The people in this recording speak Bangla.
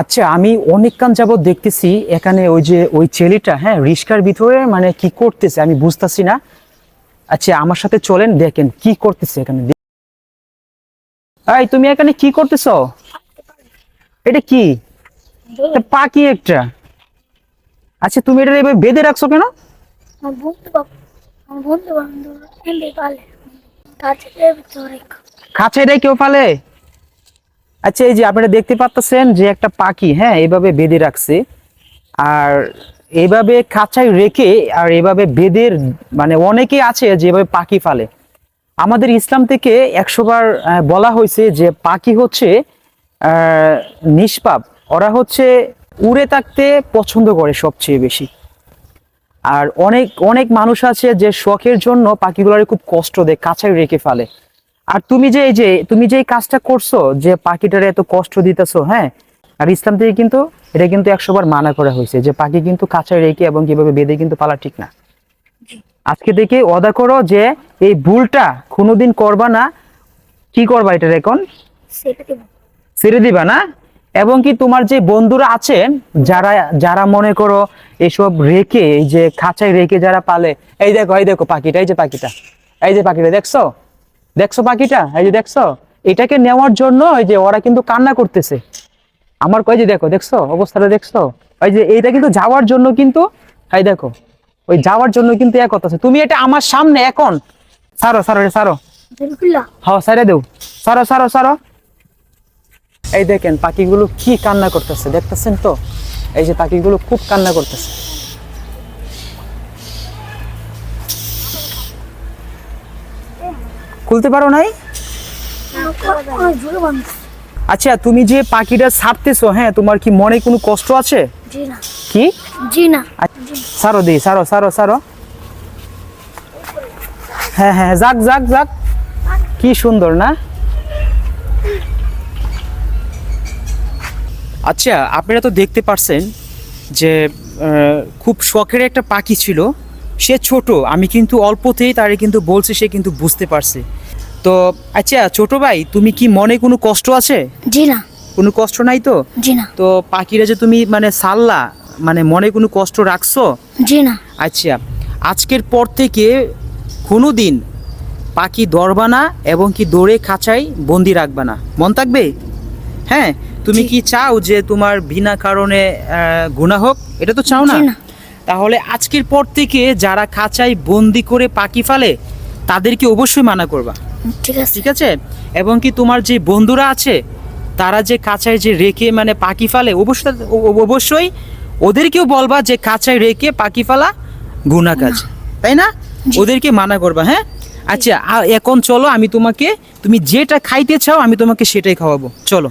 আচ্ছা আমি অনেকক্ষণ যাবত দেখতেছি এখানে ওই যে ওই ছেলেটা হ্যাঁ রিস্কার ভিতরে মানে কি করতেছে আমি বুঝতেছি না। আচ্ছা আমার সাথে চলেন দেখেন কি করতেছে এখানে। এই তুমি এখানে কি করতেছো? এটা কি? পাখি একটা। আচ্ছা তুমি এটা এভাবে বেঁধে রাখছো কেন? কাছে কেউ পালে? আচ্ছা এই যে আপনারা দেখতে পাচ্ছেন যে একটা পাখি হ্যাঁ এভাবে বেঁধে রাখছে। আর এভাবে খাঁচায় রেখে আর এভাবে বেদের মানে অনেকে আছে যেভাবে পাখি ফালে। আমাদের ইসলাম থেকে একশোবার বলা হয়েছে যে পাখি হচ্ছে নিষ্পাপ। ওরা হচ্ছে উড়ে থাকতে পছন্দ করে সবচেয়ে বেশি। আর অনেক অনেক মানুষ আছে যে শখের জন্য পাখিগুলোর খুব কষ্ট দেয় কাছায় রেখে ফেলে। আর তুমি যে এই যে তুমি যে এই কাজটা করছ যে পাখিটারে এত কষ্ট দিতেছো হ্যাঁ? আর ইসলাম থেকে কিন্তু এটা কিন্তু একশো বার মানা করা হয়েছে যে পাখি কিন্তু কাছায় রেখে এবং কীভাবে বেঁধে কিন্তু পালা ঠিক না। আজকে থেকে অদা করো যে এই ভুলটা কোনোদিন করবা না। কি করবা এটা এখন ছেড়ে দিবা না? এবং কি তোমার যে বন্ধুরা আছেন যারা যারা মনে করো এসব রেখে এই যে খাঁচায় রেখে যারা পালে এই দেখো এই দেখো পাখিটা এই যে পাখিটা এই যে পাখিটা দেখছ? দেখছ পাখিটা? এই যে দেখছ? এটাকে নেওয়ার জন্য ওই যে ওরা কিন্তু কান্না করতেছে। আমার কই যে দেখো দেখছ? অবস্থাটা দেখছ? ওই যে এইটা কিন্তু যাওয়ার জন্য কিন্তু এই দেখো ওই যাওয়ার জন্য কিন্তু এক কথা তুমি এটা আমার সামনে এখন সারো সারো এটা সারো হ্যাঁ সারে দেও। সারো সারো সারো এই দেখেন পাখিগুলো কি কান্না করতেছে দেখতেছেন তো? এই যে পাখিগুলো খুব কান্না করতেছে। খুলতে পারো নাই? আচ্ছা তুমি যে পাখিটা ছাড়তেছো হ্যাঁ তোমার কি মনে কোনো কষ্ট আছে? কি? জি না আচ্ছা, সারো দি সারো সারো সারো। হ্যাঁ হ্যাঁ যাক যাক যাক। কি সুন্দর না? আচ্ছা আপনারা তো দেখতে পারছেন যে খুব শখের একটা পাখি ছিল। সে ছোট আমি কিন্তু অল্পতেই তারে কিন্তু বলছে সে কিন্তু বুঝতে পারছে। তো আচ্ছা ছোট ভাই তুমি কি মনে কোনো কষ্ট আছে? জি না। কোনো কষ্ট নাই তো? জি না। তো পাখিরা যে তুমি মানে সাল্লা মানে মনে কোনো কষ্ট রাখছো? জি না। আচ্ছা আজকের পর থেকে কোনো দিন পাখি ধরবা না এবং কি দৌড়ে খাঁচাই বন্দি রাখবা না। মন থাকবে? হ্যাঁ তুমি কি চাও যে তোমার বিনা কারণে গুনাহ হোক? এটা তো চাও না। তাহলে আজকের পর থেকে যারা খাঁচাই বন্দি করে পাখি ফালে তাদেরকে অবশ্যই মানা করবা। ঠিক আছে। ঠিক আছে? এবং কি তোমার যে বন্ধুরা আছে তারা যে কাঁচায় যে রেখে মানে পাখি ফালে অবশ্যই অবশ্যই ওদেরকেও বলবা যে কাঁচায় রেখে পাখি ফালা গুণা কাজ। তাই না? ওদেরকে মানা করবা হ্যাঁ? আচ্ছা এখন চলো আমি তোমাকে তুমি যেটা খাইতে চাও আমি তোমাকে সেটাই খাওয়াবো। চলো।